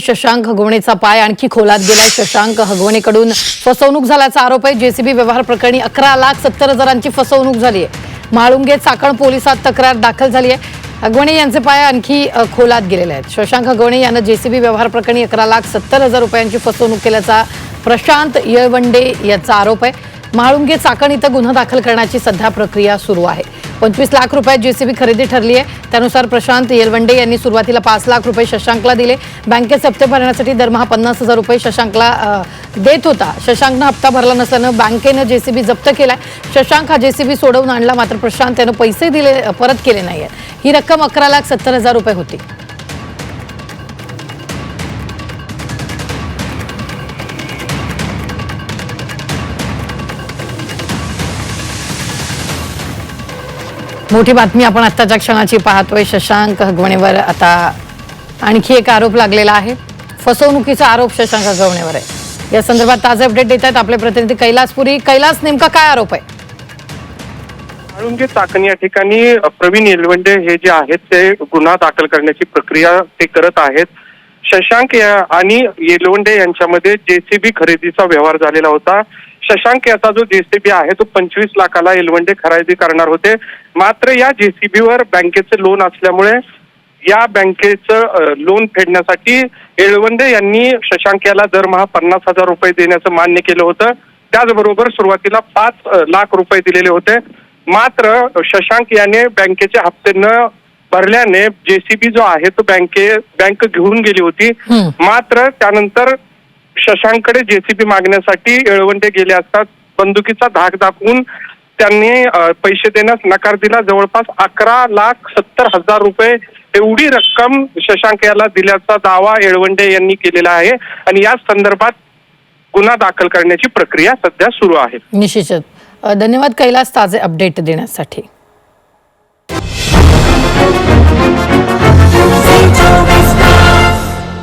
शशांक हगवणेचा पाय आणखी खोलात गेलाय. शशांक हगवणेकडून फसवणूक झाल्याचा आरोप आहे. जेसीबी व्यवहार प्रकरणी अकरा लाख सत्तर हजारांची फसवणूक झाली आहे. म्हाळुंगे चाकण पोलिसात तक्रार दाखल झाली आहे. हगवणे यांचे पाय आणखी खोलात गेलेले आहेत. शशांक हगवणे यानं जेसीबी व्यवहार प्रकरणी अकरा लाख सत्तर हजार रुपयांची फसवणूक केल्याचा प्रशांत येळवंडे याचा आरोप आहे. म्हाळुंगे चाकण इथं गुन्हा दाखल करण्याची सध्या प्रक्रिया सुरू आहे. पंचवीस लाख रुपयात जेसीबी खरेदी ठरली आहे. त्यानुसार प्रशांत येलवंडे यांनी सुरुवातीला पाच लाख रुपये शशांकला दिले. बँकेत हप्ते भरण्यासाठी दरमहा पन्नास हजार रुपये शशांकला देत होता. शशांकनं हप्ता भरला नसल्यानं बँकेनं जेसीबी जप्त केलाय. शशांक हा जेसीबी सोडवून आणला मात्र प्रशांत यानं पैसे दिले परत केले नाही ही रक्कम अकरा लाख सत्तर हजार रुपये होती. मोठी बातमी आपण आत्ताच्या क्षणाची पाहतोय. शशांक हगवणेवर आता आणखी एक आरोप लागलेला आहे. फसवणुकीचा आरोप शशांक हगवणेवर आहे. या संदर्भात ताजे अपडेट देत आहेत आपले प्रतिनिधी कैलासपुरी कैलास नेमका काय आरोप आहे? म्हाळुंगे चाकण या ठिकाणी प्रवीण येलवंडे हे जे आहेत ते गुन्हा दाखल करण्याची प्रक्रिया ते करत आहेत. शशांक या आणि येलवंडे यांच्यामध्ये जेसीबी खरेदीचा व्यवहार झालेला होता. शशांक याचा जो जेसीबी आहे तो पंचवीस लाखाला येलवंडे खरेदी करणार होते. मात्र या जेसीबीवर बँकेचे लोन असल्यामुळे या बँकेचं लोन फेडण्यासाठी येळवंडे यांनी शशांक याला दरमहा पन्नास हजार रुपये देण्याचं मान्य केलं होतं. त्याचबरोबर सुरुवातीला पाच लाख रुपये दिलेले होते. मात्र शशांक याने बँकेचे हप्ते न भरल्याने जेसीबी जो आहे तो बँके बँक घेऊन गेली होती. मात्र त्यानंतर शशांककडे जेसीबी मागण्यासाठी येळवंडे गेले असतात. बंदुकीचा धाक दाखवून त्यांनी पैसे देण्यास नकार दिला. जवळपास अकरा लाख सत्तर हजार रुपये एवढी रक्कम शशांक याला दिल्याचा दावा येळवंडे यांनी केलेला आहे. आणि या संदर्भात गुन्हा दाखल करण्याची प्रक्रिया सध्या सुरू आहे. निश्चितच. अ, धन्यवाद कैलास ताजे अपडेट देण्यासाठी.